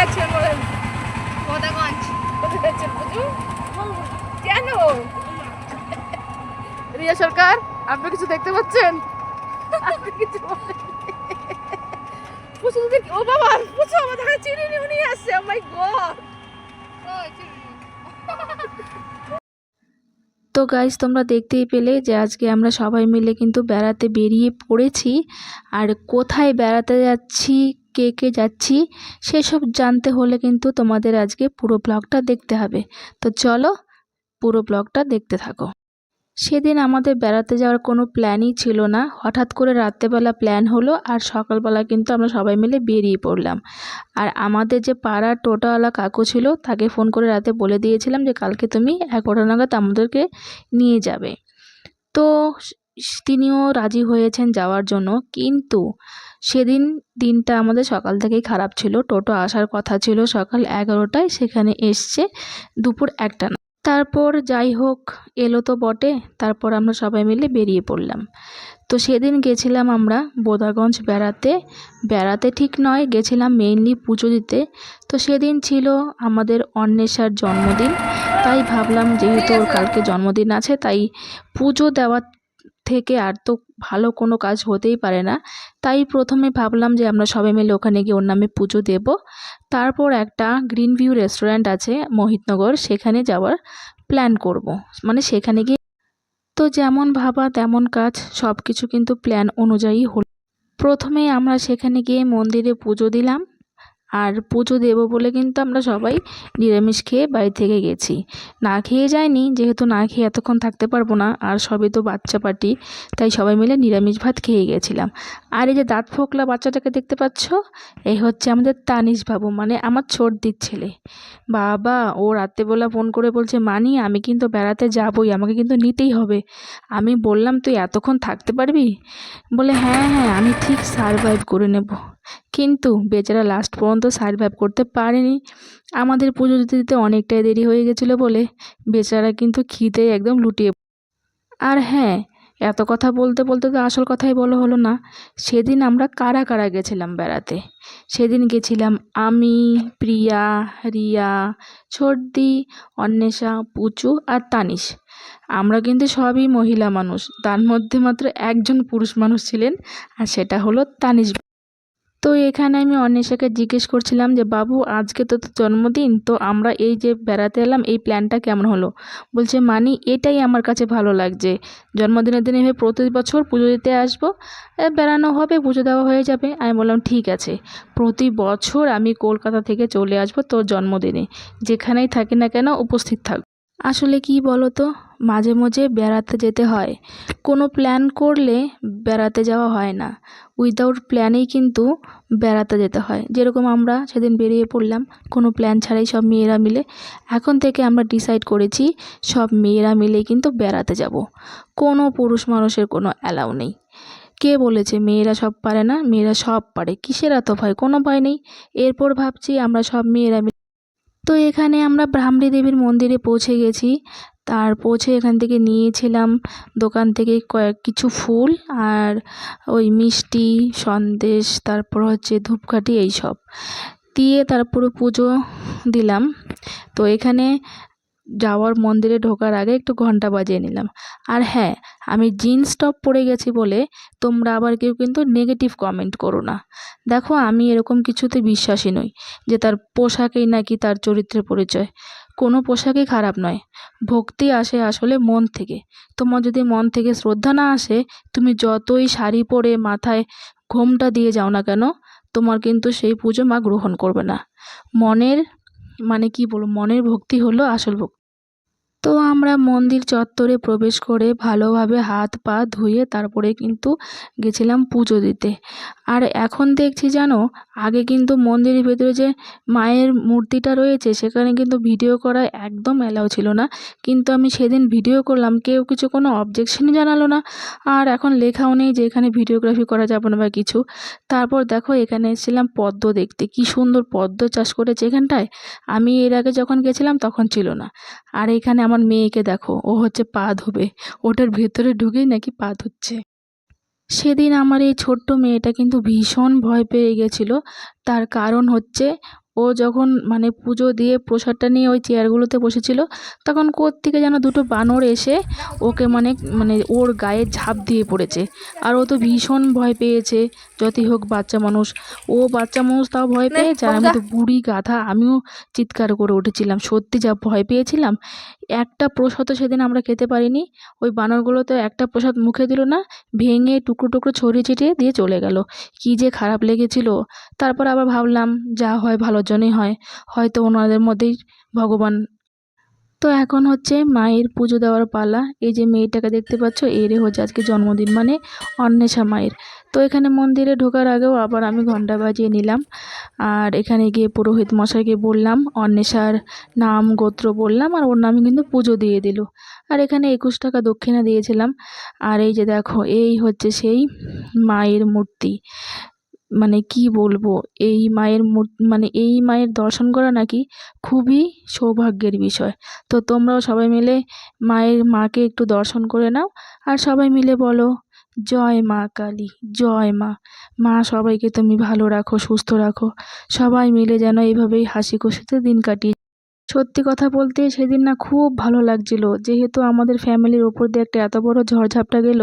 কোথায় পুজো কেন? রিয়া সরকার আপনি কিছু দেখতে পাচ্ছেন? আপনি কিছু বলেন। পুজো ও বাবা পুজো আমার দেখা চিনি নি উনি আসছে ও মাই গড তো গাইজ তোমরা দেখতেই পেলে যে আজকে আমরা সবাই মিলে কিন্তু বেড়াতে বেরিয়ে পড়েছি। আর কোথায় বেড়াতে যাচ্ছি কে কে যাচ্ছি, সেসব জানতে হলে কিন্তু তোমাদের আজকে পুরো ব্লগটা দেখতে হবে। তো চলো পুরো ব্লগটা দেখতে থাকো। সেদিন আমাদের বেড়াতে যাওয়ার কোনো প্ল্যানই ছিল না। হঠাৎ করে রাত্রেবেলা প্ল্যান হলো আর সকালবেলা কিন্তু আমরা সবাই মিলে বেরিয়ে পড়লাম। আর আমাদের যে পাড়ার টোটোওয়ালা কাকু ছিল, তাকে ফোন করে রাতে বলে দিয়েছিলাম যে, কালকে তুমি এগারোটা নাগাদ আমাদেরকে নিয়ে যাবে। তো তিনিও রাজি হয়েছেন যাওয়ার জন্য। কিন্তু সেদিন দিনটা আমাদের সকাল থেকেই খারাপ ছিল। টোটো আসার কথা ছিল সকাল এগারোটায়। সেখানে এসছে দুপুর একটা না তারপর যাই হোক, এলো তো বটে। তারপর আমরা সবাই মিলে বেরিয়ে পড়লাম। তো সেদিন গেছিলাম আমরা বোদাগঞ্জ বেড়াতে। বেড়াতে ঠিক নয়, গেছিলাম মেইনলি পুজো দিতে। তো সেদিন ছিল আমাদের অন্বেষার জন্মদিন। তাই ভাবলাম যেহেতু ওর কালকে জন্মদিন আছে, তাই পুজো দেওয়ার থেকে আর তো ভালো কোনো কাজ হতেই পারে না। তাই প্রথমে ভাবলাম যে আমরা সবাই মিলে ওখানে গিয়ে ওর নামে পুজো দেব। তারপর একটা গ্রিন ভিউ রেস্টুরেন্ট আছে মোহিতনগর, সেখানে যাওয়ার প্ল্যান করব। মানে সেখানে গিয়ে তো যেমন ভাবা তেমন কাজ সব কিছু কিন্তু প্ল্যান অনুযায়ী হলো। প্রথমে আমরা সেখানে গিয়ে মন্দিরে পুজো দিলাম। আর পুজো দেবো বলে কিন্তু আমরা সবাই নিরামিষ খেয়ে বাড়ি থেকে গেছি। না খেয়ে যায়নি যেহেতু না খেয়ে এতক্ষণ থাকতে পারব না, আর সবই তো বাচ্চা পার্টি, তাই সবাই মিলে নিরামিষ ভাত খেয়ে গেছিলাম। আর এই যে দাঁত ফোকলা বাচ্চাটাকে দেখতে পাচ্ছ, এই হচ্ছে আমাদের তানিশ বাবু মানে আমার ছোটদির ছেলে। বাবা, ও রাত্রেবেলা ফোন করে বলছে, মানি, আমি কিন্তু বেড়াতে যাবই, আমাকে কিন্তু নিতেই হবে। আমি বললাম, তুই এতক্ষণ থাকতে পারবি? বলে হ্যাঁ হ্যাঁ আমি ঠিক সারভাইভ করে নেব। কিন্তু বেচারা লাস্ট পর্যন্ত সারভাইভ করতে পারেনি। আমাদের পুজো দিতে দিতে অনেকটাই দেরি হয়ে গেছিল বলে বেচারা কিন্তু খিদে একদম লুটিয়ে আর হ্যাঁ এত কথা বলতে বলতে তো আসল কথাই বলো হলো না। সেদিন আমরা কারা কারা গেছিলাম বেড়াতে? সেদিন গেছিলাম আমি, প্রিয়া, রিয়া, ছর্দি, অন্বেষা, পুচু আর তানিশ। আমরা কিন্তু সবই মহিলা মানুষ, তার মধ্যে মাত্র একজন পুরুষ মানুষ ছিলেন আর সেটা হলো তানিশ। তো এখানে আমি অন্বেষাকে জিজ্ঞেস করছিলাম যে, বাবু, আজকে তো জন্মদিন, তো আমরা এই যে বেড়াতে এলাম, এই প্ল্যানটা কেমন হলো? বলছে, মানি, এটাই আমার কাছে ভালো লাগছে। জন্মদিনের দিনে এভাবে প্রতি বছর পুজো দিতে আসব বেড়ানো হবে, পুজো দেওয়া হয়ে যাবে। আমি বললাম, ঠিক আছে। প্রতি বছর আমি কলকাতা থেকে চলে আসব তোর জন্মদিনে। যেখানেই থাকি না কেন, উপস্থিত থাকব আসলে কি বলো তো মাঝে মাঝে বেড়াতে যেতে হয়। কোনো প্ল্যান করলে বেড়াতে যাওয়া হয় না। উইদাউট প্ল্যানেই কিন্তু বেড়াতে যেতে হয়। যেরকম আমরা সেদিন বেরিয়ে পড়লাম, কোনো প্ল্যান ছাড়াই সব মেয়েরা মিলে। এখন থেকে আমরা ডিসাইড করেছি, সব মেয়েরা মিলেই কিন্তু বেড়াতে যাব। কোনো পুরুষ মানুষের কোনো অ্যালাউ নেই। কে বলেছে মেয়েরা সব পারে না? মেয়েরা সব পারে। কিসের এত ভয়? কোনো ভয় নেই। এরপর ভাবছি আমরা সব মেয়েরা তো এখানে আমরা ব্রাহ্মী দেবীর মন্দিরে পৌঁছে গেছি। তার পৌঁছে এখান থেকে নিয়েছিলাম দোকান থেকে কয়েক কিছু ফুল আর ওই মিষ্টি, সন্দেশ, তারপর হচ্ছে ধূপকাঠি, এইসব। দিয়ে তারপরে পুজো দিলাম। তো এখানে যাওয়ার মন্দিরে ঢোকার আগে একটু ঘণ্টা বাজিয়ে নিলাম। আর হ্যাঁ আমি জিন্স টপ পরে গেছি বলে তোমরা আবার কেউ কিন্তু নেগেটিভ কমেন্ট করো না। দেখো, আমি এরকম কিছুতে বিশ্বাসী নই যে তার পোশাকেই নাকি তার চরিত্রের পরিচয়। কোনো পোশাকই খারাপ নয়। ভক্তি আসে আসলে মন থেকে। তোমার যদি মন থেকে শ্রদ্ধা না আসে, তুমি যতই শাড়ি পরে মাথায় ঘোমটা দিয়ে যাও না কেন, তোমার কিন্তু সেই পুজো মা গ্রহণ করবে না। মনের মানে কি বলব, মনের ভক্তি হলো আসল ভক্তি। তো আমরা মন্দির চত্বরে প্রবেশ করে ভালোভাবে হাত পা ধুয়ে তারপরে কিন্তু গেছিলাম পুজো দিতে। আর এখন দেখছি জানো, আগে কিন্তু মন্দিরের ভেতরে যে মায়ের মূর্তিটা রয়েছে, সেখানে কিন্তু ভিডিও করা একদম অ্যালাউ ছিল না। কিন্তু আমি সেদিন ভিডিও করলাম, কেউ কিছু কোনো অবজেকশনই জানালো না। আর এখন লেখাও নেই যে এখানে ভিডিওগ্রাফি করা যাবে না বা কিছু। তারপর দেখো, এখানে এসেছিলাম পদ্ম দেখতে। কি সুন্দর পদ্ম চাষ করেছে এখানটায়। আমি এর আগে যখন গেছিলাম, তখন ছিল না। আর এখানে আমার মেয়েকে দেখো, ও হচ্ছে পা ধোবে। ওটার ভেতরে ঢুকেই নাকি পা ধুচ্ছে। সেদিন আমার এই ছোট্ট মেয়েটা কিন্তু ভীষণ ভয় পেয়ে গেছিল। তার কারণ হচ্ছে ও যখন মানে পুজো দিয়ে প্রসাদটা নিয়ে ওই চেয়ারগুলোতে বসেছিল তখন কোত্থেকে যেন দুটো বানর এসে ওকে মানে মানে ওর গায়ে ঝাঁপ দিয়ে পড়েছে। আর ও তো ভীষণ ভয় পেয়েছে যতই হোক বাচ্চা মানুষ। ও বাচ্চা মানুষ তাও ভয় পেয়েছে আর আমি তো বুড়ি গাধা আমিও চিৎকার করে উঠেছিলাম। সত্যি যা ভয় পেয়েছিলাম একটা প্রসাদও সেদিন আমরা খেতে পারিনি। ওই বানরগুলো তো একটা প্রসাদ মুখে দিল না ভেঙে টুকরো টুকরো ছড়িয়ে ছিটিয়ে দিয়ে চলে গেল। কী যে খারাপ লেগেছিল। তারপর আবার ভাবলাম যা হয় ভালোর জন্যই হয়, হয়তো ওনাদের মধ্যেই ভগবান। তো এখন হচ্ছে মায়ের পুজো দেওয়ার পালা। এই যে মেয়েটাকে দেখতে পাচ্ছ, এরই হচ্ছে আজকে জন্মদিন মানে অন্বেষা মায়ের। তো এখানে মন্দিরে ঢোকার আগেও আবার আমি ঘণ্টা বাজিয়ে নিলাম। আর এখানে গিয়ে পুরোহিত মশাইকে বললাম, অন্বেষার নাম, গোত্র বললাম, আর ওর নামে কিন্তু পুজো দিয়ে দিল। আর এখানে একুশ টাকা দক্ষিণা দিয়েছিলাম। আর এই যে দেখো, এই হচ্ছে সেই মায়ের মূর্তি। মানে কি বলব, এই মায়ের মানে এই মায়ের দর্শন করা নাকি খুবই সৌভাগ্যের বিষয়। তো তোমরাও সবাই মিলে মায়ের মাকে একটু দর্শন করে নাও আর সবাই মিলে বলো, জয় মা কালী, জয় মা। মা, সবাইকে তুমি ভালো রাখো, সুস্থ রাখো। সবাই মিলে যেন এইভাবেই হাসি খুশিতে দিন কাটিয়ে সত্যি কথা বলতে সেদিন না খুব ভালো লাগছিল। যেহেতু আমাদের ফ্যামিলির ওপর দিয়ে একটা এত বড় ঝড়ঝাপটা গেল,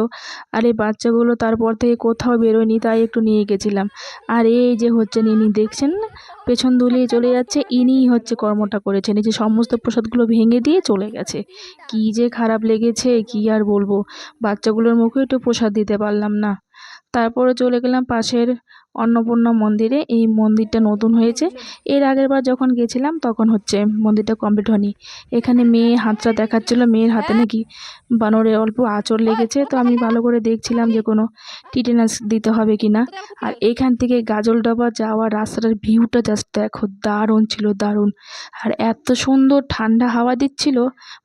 আর এই বাচ্চাগুলো তারপর থেকে কোথাও বেরোয়নি, তাই একটু নিয়ে গেছিলাম। আর এই যে হচ্ছে ইনি দেখছেন? না পেছন দুলিয়ে চলে যাচ্ছে, ইনিই হচ্ছে কর্মটা করেছেন। এই যে সমস্ত প্রসাদগুলো ভেঙে দিয়ে চলে গেছে। কী যে খারাপ লেগেছে, কী আর বলব? বাচ্চাগুলোর মুখে একটু প্রসাদ দিতে পারলাম না। তারপরে চলে গেলাম পাশের অন্নপূর্ণা মন্দিরে এই মন্দিরটা নতুন হয়েছে। এর আগের বার যখন গেছিলাম তখন হচ্ছে মন্দিরটা কমপ্লিট হয়নি। এখানে মেয়ে হাতটা দেখাচ্ছিল, মেয়ের হাতে নাকি বানরে অল্প আঁচড় লেগেছে। তো আমি ভালো করে দেখছিলাম যে কোনো টিটেনাস দিতে হবে কি না আর এখান থেকে গাজলডোবা যাওয়ার রাস্তাটার ভিউটা জাস্ট দেখো, দারুণ ছিল, দারুণ। আর এত সুন্দর ঠান্ডা হাওয়া দিচ্ছিল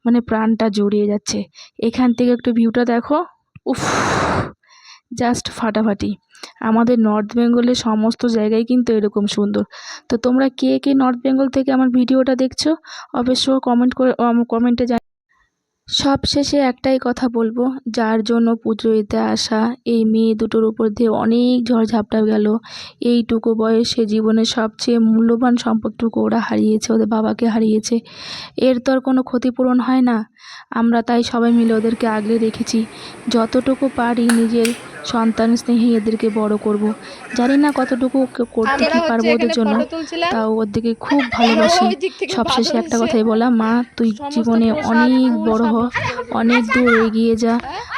মানে প্রাণটা জড়িয়ে যাচ্ছে। এখান থেকে একটু ভিউটা দেখো, উফ! জাস্ট ফাটাফাটি। আমাদের নর্থ বেঙ্গলের সমস্ত জায়গায় কিন্তু এরকম সুন্দর। তো তোমরা কে কে নর্থ বেঙ্গল থেকে আমার ভিডিওটা দেখছ অবশ্য কমেন্ট করে কমেন্টে জানি। সবশেষে একটাই কথা বলব, যার জন্য পুজো দিতে আসা এই মেয়ে দুটোর উপর দিয়ে অনেক ঝড়ঝাপটা গেল। এইটুকু বয়সে জীবনের সবচেয়ে মূল্যবান সম্পদটুকু ওরা হারিয়েছে, ওদের বাবাকে হারিয়েছে। এর তো আর কোনো ক্ষতিপূরণ হয় না। আমরা তাই সবাই মিলে ওদেরকে আগলে রেখেছি। যতটুকু পারি নিজের সন্তান স্নেহে এদেরকে বড় করব। জানি না কতটুকু করতে কি পারব ওদের জন্য তাও ওদেরকে খুব ভালোবাসি। সবশেষে একটা কথাই বলা মা তুই জীবনে অনেক বড় হ অনেক দূর এগিয়ে যা।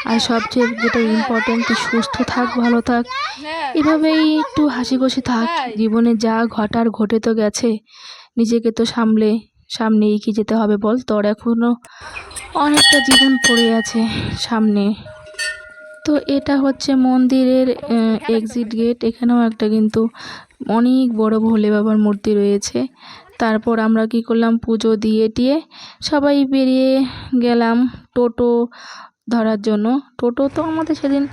আর সবচেয়ে যেটা ইম্পর্টেন্ট তুই সুস্থ থাক ভালো থাক। হ্যাঁ। এভাবেই একটু হাসি খুশি থাক। জীবনে যা ঘটার ঘটে তো গেছে নিজেকে তো সামলে সামনে এগিয়ে যেতে হবে বল। তোর এখনও অনেকটা জীবন পড়ে আছে সামনে। তো এটা হচ্ছে মন্দিরের এক্সিট গেট এখানেও একটা কিন্তু অনেক বড় ভোলে বাবার মূর্তি রয়েছে। তারপর আমরা কি করলাম? পুজো দিয়ে টিয়ে সবাই বেরিয়ে গেলাম। টোটো ধরার জন্য। টোটো তো আমাদের সেদিন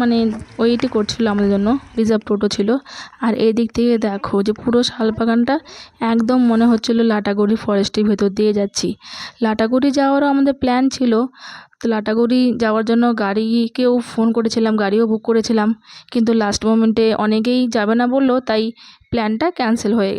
মানে ওয়েটই করছিল আমাদের জন্য, রিজার্ভ টোটো ছিল। আর এই দিক থেকে দেখো যে পুরো শালবাগানটা একদম মনে হচ্ছিল লাটাগুড়ি ফরেস্টের ভেতর দিয়ে যাচ্ছি। লাটাগুড়ি যাওয়ারও আমাদের প্ল্যান ছিল। তো লাটাগুড়ি যাওয়ার জন্য গাড়িকেও ফোন করেছিলাম, গাড়িও বুক করেছিলাম। কিন্তু লাস্ট মোমেন্টে অনেকেই যাবে না বলল, তাই প্ল্যানটা ক্যান্সেল হয়ে